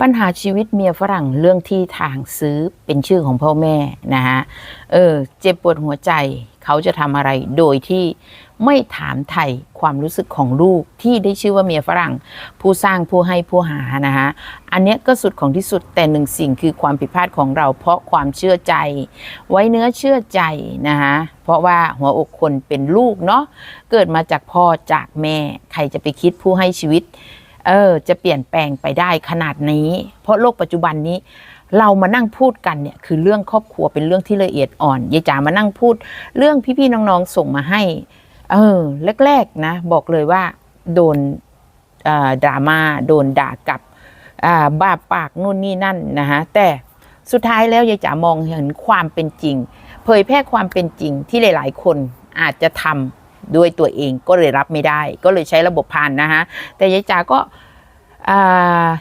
ปัญหาชีวิตเมียฝรั่งเรื่องที่ทางซื้อเป็นชื่อของพ่อแม่นะฮะเออเจ็บปวดหัวใจเขาจะทำอะไรโดยที่ไม่ถามไถ่ความรู้สึกของลูกที่ได้ชื่อว่าเมียฝรั่ง ผู้สร้างผู้ให้ผู้หานะฮะอันเนี้ยก็สุดของที่สุดแต่หนึ่งสิ่งคือความผิดพลาดของเรา เพราะความเชื่อใจ ไว้เนื้อเชื่อใจนะฮะเพราะว่าหัวอกคนเป็นลูกเนาะเกิดมาจากพ่อจากแม่ ใครจะไปคิดผู้ให้ชีวิต เออจะเปลี่ยนแปลงไปได้ขนาดนี้ เพราะโลกปัจจุบันนี้ เรามานั่งพูดกันเนี่ยคือเรื่องครอบครัวเป็นเรื่องที่ละเอียดอ่อนยายจ๋ามานั่งพูด เรื่องพี่ๆน้องๆส่งมาให้ เออแรกๆนะ บอกเลยว่า โดนอ่าดราม่าโดนด่ากลับอ่าบ้าปากนู่นนี่นั่นนะฮะแต่สุดท้ายแล้วยายจ๋ามองเห็นความเป็นจริง เผยแพร่ความเป็นจริงที่หลาย ๆ คนอาจจะทำ ด้วยตัวเองก็เลยรับไม่ได้ ก็เลยใช้ระบบผ่านนะฮะแต่ยายจ๋าก็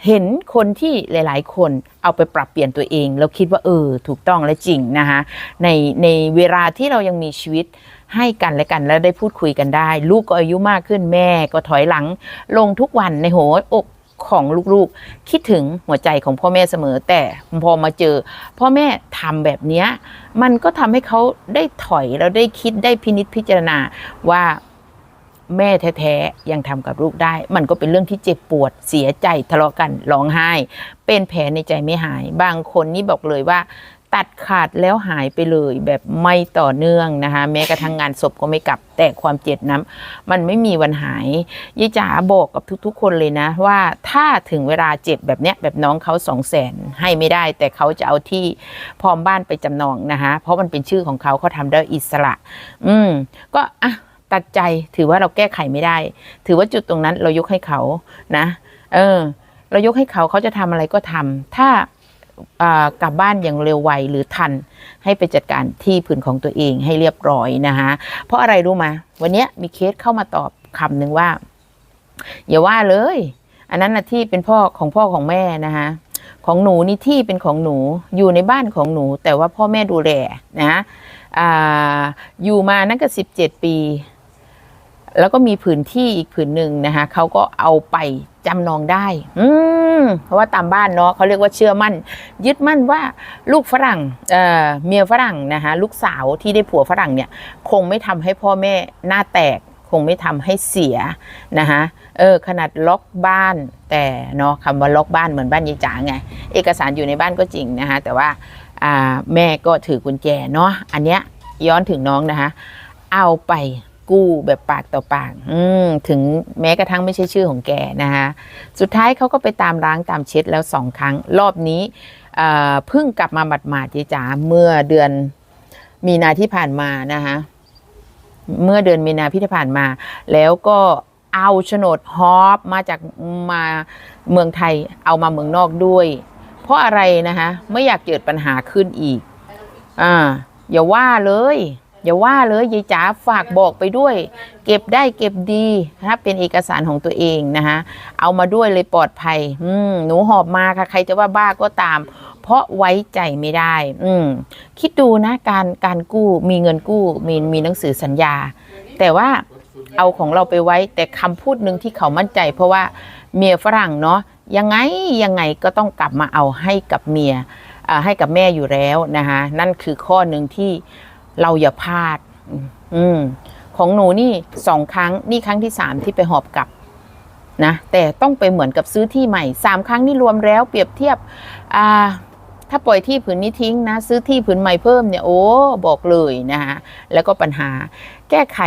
เห็นคนที่หลาย ๆ คนเอาไปปรับเปลี่ยนตัวเอง แล้วคิดว่าเออถูกต้องและจริงนะคะในในเวลาที่เรายังมีชีวิตให้กันและกันแล้วได้พูดคุยกันได้ ลูกก็อายุมากขึ้นแม่ก็ถอยหลังลงทุกวันในหัวอก ของลูกๆ คิดถึงหัวใจของพ่อแม่เสมอ แต่พอมาเจอ พ่อแม่ทำแบบเนี้ยมันก็ทำให้เขาได้ถอยแล้วได้คิดได้พินิษพิจารณาว่าแม่แท้ๆยังทำกับลูกได้ มันก็เป็นเรื่องที่เจ็บปวดเสียใจทะเลาะกันร้องไห้ เป็นแผลในใจไม่หาย บางคนนี่บอกเลยว่า ตัดขาดแล้วหายไปเลยแบบไม่ต่อเนื่องนะคะ แม้กระทั่งงานศพก็ไม่กลับ แต่ความเจ็บน้ำมันไม่มีวันหายยี่จ๋าบอกกับทุกๆ คนเลยนะ ว่าถ้าถึงเวลาเจ็บแบบเนี้ยแบบน้องเขาสองแสนให้ไม่ได้ แต่เขาจะเอาที่พร้อมบ้านไปจำนองนะคะ เพราะมันเป็นชื่อของเขาเขาทำได้อิสระ อืม ก็อะตัดใจถือว่าเราแก้ไขไม่ได้ ถือว่าจุดตรงนั้นเรายกให้เขานะ เออ เรายกให้เขาเขาจะทำอะไรก็ทำถ้า กลับบ้านอย่างเร็วไวหรือทันให้ไปจัดการที่ผืนของตัวเองให้เรียบร้อยนะคะเพราะอะไรรู้ไหมวันนี้มีเคสเข้ามาตอบคำหนึ่งว่า อย่าว่าเลย อันนั้นนะที่เป็นพ่อของพ่อของแม่นะคะของหนูนี่ที่เป็นของหนูอยู่ในบ้านของหนู แต่ว่าพ่อแม่ดูแลนะออยู่มานั่นก็สิบเจ็ดปี แล้วก็มีผืนที่อีกผืนหนึ่งนะคะเขาก็เอาไปจำนองได้ อืม เพราะว่าตามบ้านเนาะเขาเรียกว่าเชื่อมั่น ยึดมั่นว่าลูกฝรั่งเอ่อเมียฝรั่งนะคะลูกสาวที่ได้ผัวฝรั่งเนี่ยคงไม่ทำให้พ่อแม่หน้าแตกคงไม่ทำให้เสียนะคะเออขนาดล็อกบ้านแต่เนาะคำว่าล็อกบ้านเหมือนบ้านยายจ๋าไง เอกสารอยู่ในบ้านก็จริงนะคะแต่ว่าอ่าแม่ก็ถือกุญแจเนาะอันเนี้ยย้อนถึงน้องนะคะเอาไป กู้แบบปากต่อปาก อืมถึงแม้กระทั่งไม่ใช่ชื่อของแกนะคะสุดท้ายเขาก็ไปตามล้างตามเช็ดแล้วสองครั้ง รอบนี้เพิ่งกลับมาบัดหมาดเจจ๋าเมื่อเดือนมีนาที่ผ่านมานะคะเมื่อเดือนมีนาที่ผ่านมา แล้วก็เอาโฉนดฮอปมาจากมาเมืองไทยเอามาเมืองนอกด้วย เพราะอะไรนะคะไม่อยากเกิดปัญหาขึ้นอีก อ่า อย่าว่าเลย อย่าว่าเลยยายจ๋าฝากบอกไปด้วย เก็บได้เก็บดีนะเป็นเอกสารของตัวเองนะคะเอามาด้วยเลยปลอดภัย อืมหนูหอบมาค่ะใครจะว่าบ้าก็ตาม เพราะไว้ใจไม่ได้ อืมคิดดูนะการการกู้มีเงินกู้มีมีหนังสือสัญญา แต่ว่าเอาของเราไปไว้แต่คำพูดหนึ่งที่เขามั่นใจ เพราะว่าเมียฝรั่งเนาะยังไงยังไงก็ต้องกลับมาเอาให้กับเมียให้กับแม่อยู่แล้วนะคะนั่นคือข้อหนึ่งที่ เราอย่าพลาด อืมของหนูนี่สองครั้งนี่ครั้งที่สามที่ไปหอบกลับนะแต่ต้องไปเหมือนกับซื้อที่ใหม่สามครั้งนี่รวมแล้วเปรียบเทียบอ่าถ้าปล่อยที่ผืนนี้ทิ้งนะ ซื้อที่ผืนใหม่เพิ่มเนี่ยโอ้บอกเลยนะคะแล้วก็ปัญหาแก้ไข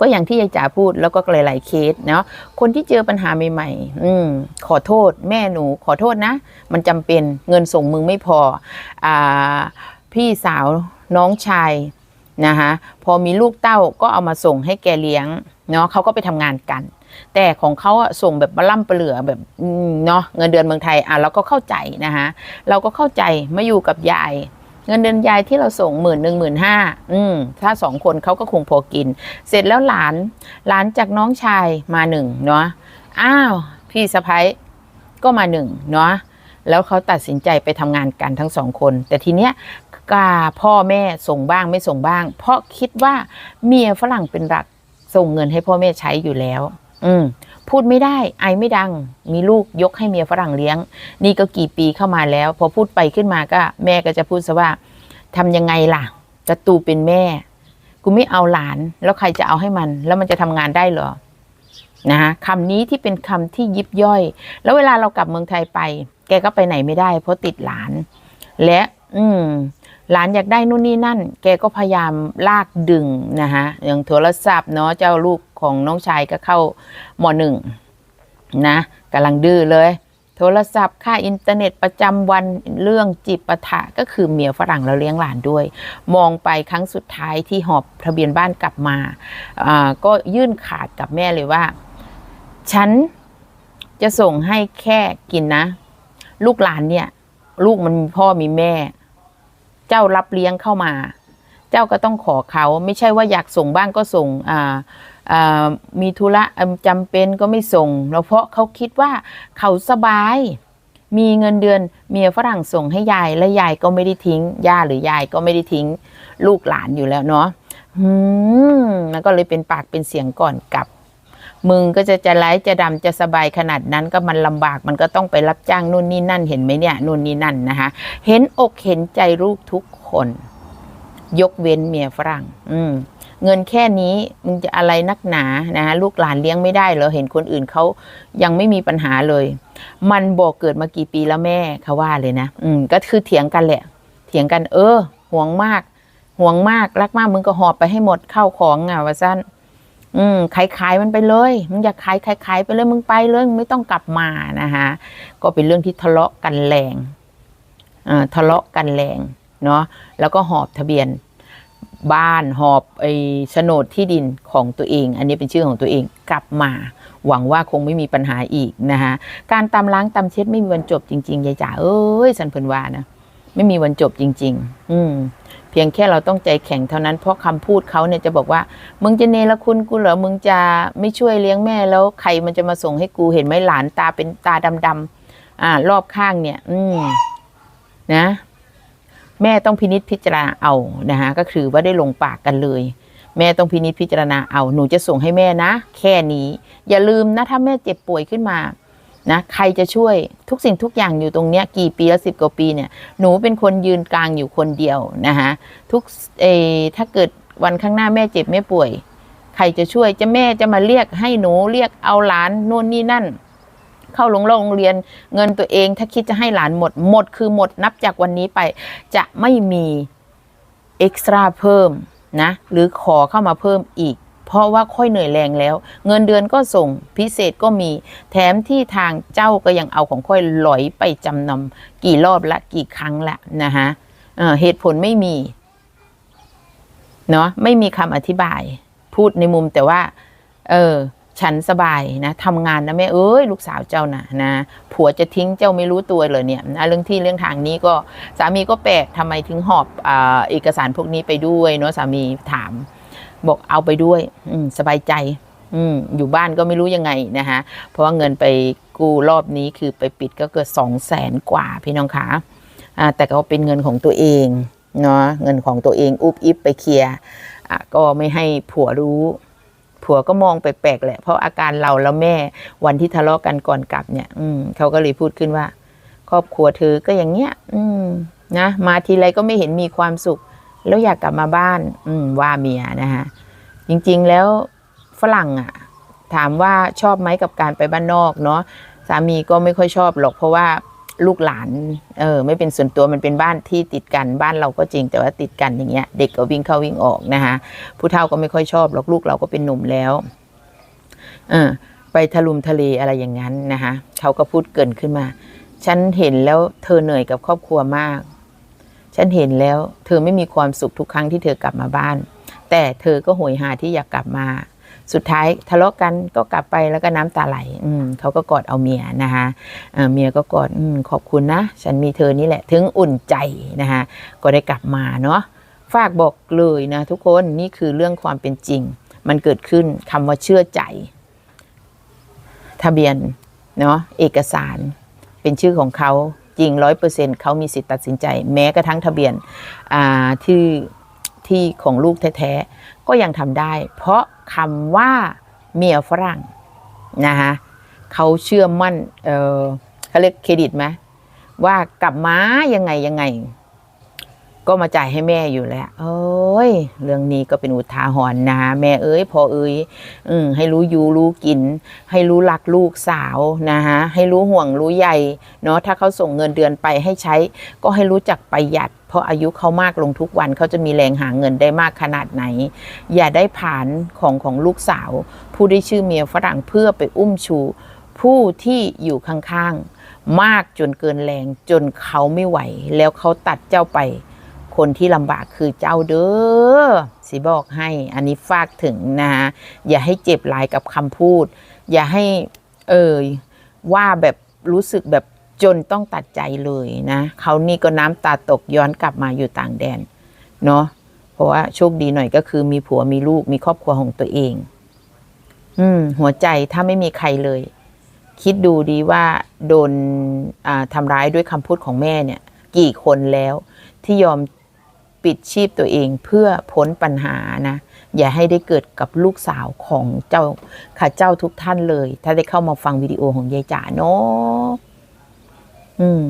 ก็อย่างที่ยายจ๋าพูดแล้วก็หลาย ๆ เคสเนาะคนที่เจอปัญหาใหม่ ๆ อืมขอโทษแม่หนูขอโทษนะ มันจำเป็นเงินส่งมึงไม่พออ่าพี่สาว น้องชายนะคะพอมีลูกเต้าก็เอามาส่งให้แกเลี้ยงเนาะเขาก็ไปทำงานกัน แต่ของเขาอะส่งแบบบล่ำเปลือแบบเนาะเงินเดือนเมืองไทยอะเราก็เข้าใจนะคะเราก็เข้าใจมาอยู่กับยายเงินเดือนยายที่เราส่งหมื่นหนึ่งหมื่นห้าอืมถ้าสองคนเขาก็คงพอกิน เสร็จแล้วหลาน หลานจากน้องชายมาหนึ่งเนาะอ้าว พี่สะพ้ยก็มาหนึ่งเนาะแล้วเขาตัดสินใจไปทำงานกันทั้งสองคน แต่ทีเนี้ย กาพ่อแม่ส่งบ้างไม่ส่งบ้าง เพราะคิดว่าเมียฝรั่งเป็นหลักส่งเงินให้พ่อแม่ใช้อยู่แล้ว อืมพูดไม่ได้ไอไม่ดัง มีลูกยกให้เมียฝรั่งเลี้ยง นี่ก็กี่ปีเข้ามาแล้ว พอพูดไปขึ้นมาก็ แม่ก็จะพูดซะว่าทำยังไงล่ะกระตูเป็นแม่ กูไม่เอาหลานแล้วใครจะเอาให้มัน แล้วมันจะทำงานได้เหรอนะคะคำนี้ที่เป็นคำที่ยิบย่อย แล้วเวลาเรากลับเมืองไทยไป แกก็ไปไหนไม่ได้ เพราะติดหลาน และ อืม หลานอยากได้นู่นนี่นั่น แกก็พยายามลากดึงนะคะอย่างโทรศัพท์เนาะเจ้าลูกของน้องชายก็เข้ามหนึ่งนะกำลังดื้อเลย โทรศัพท์ค่าอินเทอร์เน็ตประจำวันเรื่องจิปาถะก็คือเมียฝรั่งแล้วเลี้ยงหลานด้วย มองไปครั้งสุดท้ายที่หอบทะเบียนบ้านกลับมาอ่าก็ยื่นขาดกับแม่เลยว่า ฉันจะส่งให้แค่กินนะ ลูกหลานเนี่ย ลูกมันมีพ่อมีแม่ เจ้ารับเลี้ยงเข้ามา เจ้าก็ต้องขอเขาไม่ใช่ว่าอยากส่งบ้างก็ส่งอ่าอ่ามีธุระอ่าจำเป็นก็ไม่ส่งแล้วเพราะเขาคิดว่าเขาสบาย มีเงินเดือนเมียฝรั่งส่งให้ยายและยายก็ไม่ได้ทิ้งย่าหรือยายก็ไม่ได้ทิ้งลูกหลานอยู่แล้วเนาะอืมมันก็เลยเป็นปากเป็นเสียงก่อนกลับ มึงก็จะจะไร้จะดำจะสบายขนาดนั้นก็มันลำบากมันก็ต้องไปรับจ้างนู่นนี่นั่นเห็นไหมเนี่ยนู่นนี่นั่นนะคะเห็นอกเห็นใจลูกทุกคน ยกเว้นเมียฝรั่ง อืมเงินแค่นี้มึงจะอะไรนักหนานะลูกหลานเลี้ยงไม่ได้เหรอเห็นคนอื่นเขายังไม่มีปัญหาเลย มันบอกเกิดมากี่ปีแล้วแม่เขาว่าเลยนะ อืมก็คือเถียงกันแหละ เถียงกันเออห่วงมากห่วงมากรักมากมึงก็หอบไปให้หมดเข้าของอะว่าสั้น อืมขายขายมันไปเลยมึงอยากขายขายขายไปเลยมึงไปเลยมึงไม่ต้องกลับมานะคะก็เป็นเรื่องที่ทะเลาะกันแรงอ่าทะเลาะกันแรงเนาะแล้วก็หอบทะเบียนบ้านหอบไอ้โฉนดที่ดินของตัวเอง อันนี้เป็นชื่อของตัวเองกลับมา หวังว่าคงไม่มีปัญหาอีกนะคะการตามล้างตามเช็ดไม่มีวันจบจริงๆยายจ๋าเอ้ยสันเพินว่านะ ไม่มีวันจบจริง ๆ อืม เพียงแค่เราต้องใจแข็งเท่านั้น เพราะคำพูดเขาเนี่ยจะบอกว่า มึงจะเนรคุณกูเหรอ มึงจะไม่ช่วยเลี้ยงแม่แล้วใครมันจะมาส่งให้กูเห็นไหมหลานตาเป็นตาดำๆอ่า รอบข้างเนี่ย อืม นะ แม่ต้องพินิษพิจารณาเอานะคะก็คือว่าได้ลงปากกันเลยแม่ต้องพินิษพิจารณาเอา หนูจะส่งให้แม่นะ แค่นี้ อย่าลืมนะ ถ้าแม่เจ็บป่วยขึ้นมา นะใครจะช่วยทุกสิ่งทุกอย่างอยู่ตรงเนี้ยกี่ปีแล้วสิบกว่าปีเนี่ยหนูเป็นคนยืนกลางอยู่คนเดียวนะคะทุกเอถ้าเกิดวันข้างหน้าแม่เจ็บแม่ป่วย ใครจะช่วยจะแม่จะมาเรียกให้หนูเรียกเอาหลานโน่นนี่นั่น เข้าโรงโรงเรียนเงินตัวเองถ้าคิดจะให้หลานหมดหมดคือหมดนับจากวันนี้ไป จะไม่มีเอ็กซ์ตร้าเพิ่มนะหรือขอเข้ามาเพิ่มอีก เพราะว่าค่อยเหนื่อยแรงแล้ว เงินเดือนก็ส่งพิเศษก็มี แถมที่ทางเจ้าก็ยังเอาของค่อยหลอยไปจำนำกี่รอบละกี่ครั้งละนะคะเเหตุผลไม่มีเนาะไม่มีคำอธิบาย พูดในมุมแต่ว่า เออฉันสบายนะทำงานนะแม่เอ้ยลูกสาวเจ้านะนะผัวจะทิ้งเจ้าไม่รู้ตัวเลยเนี่ยนะเรื่องที่เรื่องทางนี้ก็สามีก็แปลกทำไมถึงหอบอเอกสารพวกนี้ไปด้วยเนาะสามีถาม บอกเอาไปด้วย อืสบายใจ อือยู่บ้านก็ไม่รู้ยังไงนะคะเพราะว่าเงินไปกู้รอบนี้คือไปปิดก็เกิดสองแสนกว่าพี่น้องคะอ่าแต่ก็เป็นเงินของตัวเองเนาะเงินของตัวเองอุบอิบไปเคลียร์ก็ไม่ให้ผัวรู้ผัวก็มองแปลกๆแหละ เพราะอาการเราแล้วแม่วันที่ทะเลาะกันก่อนกลับเนี่ย อืมเขาก็เลยพูดขึ้นว่า ครอบครัวเธอก็อย่างเงี้ย อืมนะมาทีไรก็ไม่เห็นมีความสุข แล้วอยากกลับมาบ้าน อืมว่าเมียนะคะจริงๆแล้วฝรั่งอะ ถามว่าชอบไหมกับการไปบ้านนอกเนาะสามีก็ไม่ค่อยชอบหรอก เพราะว่าลูกหลานเออไม่เป็นส่วนตัวมันเป็นบ้านที่ติดกันบ้านเราก็จริงแต่ว่าติดกันอย่างเงี้ย เด็กก็วิ่งเข้าวิ่งออกนะคะผู้เฒ่าก็ไม่ค่อยชอบหรอกลูกเราก็เป็นหนุ่มแล้วเออไปทะลุมทะเลอะไรอย่างนั้นนะคะเขาก็พูดเกินขึ้นมา ฉันเห็นแล้วเธอเหนื่อยกับครอบครัวมาก ฉันเห็นแล้ว เธอไม่มีความสุขทุกครั้งที่เธอกลับมาบ้าน แต่เธอก็โหยหาที่อยากกลับมา สุดท้ายทะเลาะกันก็กลับไปแล้วก็น้ำตาไหล อืมเขาก็กอดเอาเมียนะคะเมียก็กอดอขอบคุณนะ ฉันมีเธอนี่แหละ ถึงอุ่นใจนะคะก็ได้กลับมาเนาะฝากบอกเลยนะทุกคนนี่คือเรื่องความเป็นจริง มันเกิดขึ้นคำว่าเชื่อใจ ทะเบียนเนาะเอกสารเป็นชื่อของเขา จริงร้อยเปอร์เซ็นเขามีสิทธิ์ตัดสินใจ แม้กระทั่งทะเบียนอ่าที่ที่ของลูกแท้ๆ ก็ยังทำได้ เพราะคำว่าเมียฝรั่งนะคะเขาเชื่อมั่นเออเขาเรียกเครดิตไหมว่ากลับมายังไงยังไง ก็มาจ่ายให้แม่อยู่แล้วเอ้ย เรื่องนี้ก็เป็นอุทาหรณ์นะ แม่เอ้ยพอเอ้ยอืให้รู้อยู่รู้กิน ให้รู้รักลูกสาวนะฮะ ให้รู้ห่วงรู้ใยเนาะ ถ้าเขาส่งเงินเดือนไปให้ใช้ ก็ให้รู้จักประหยัด เพราะอายุเขามากลงทุกวันเขาจะมีแรงหาเงินได้มากขนาดไหน อย่าได้ผ่านของของลูกสาว ผู้ได้ชื่อเมียฝรั่งเพื่อไปอุ้มชู ผู้ที่อยู่ข้างๆมากจนเกินแรงจนเขาไม่ไหว แล้วเขาตัดเจ้าไป คนที่ลำบากคือเจ้าเด้อสิบอกให้อันนี้ฝากถึงนะฮะอย่าให้เจ็บลายกับคำพูด อย่าให้เอ่ยว่าแบบรู้สึกแบบจนต้องตัดใจเลยนะเขานี่ก็น้ำตาตกย้อนกลับมาอยู่ต่างแดนเนาะเพราะว่าโชคดีหน่อยก็คือมีผัวมีลูกมีครอบครัวของตัวเอง อืม หัวใจถ้าไม่มีใครเลย คิดดูดีว่าโดนทำร้ายด้วยคำพูดของแม่เนี่ย กี่คนแล้วที่ยอม ปิดชีพตัวเองเพื่อพ้นปัญหานะ อย่าให้ได้เกิดกับลูกสาวของเจ้าข้าเจ้าทุกท่านเลย ถ้าได้เข้ามาฟังวิดีโอของยายจ๋าเนาะอืม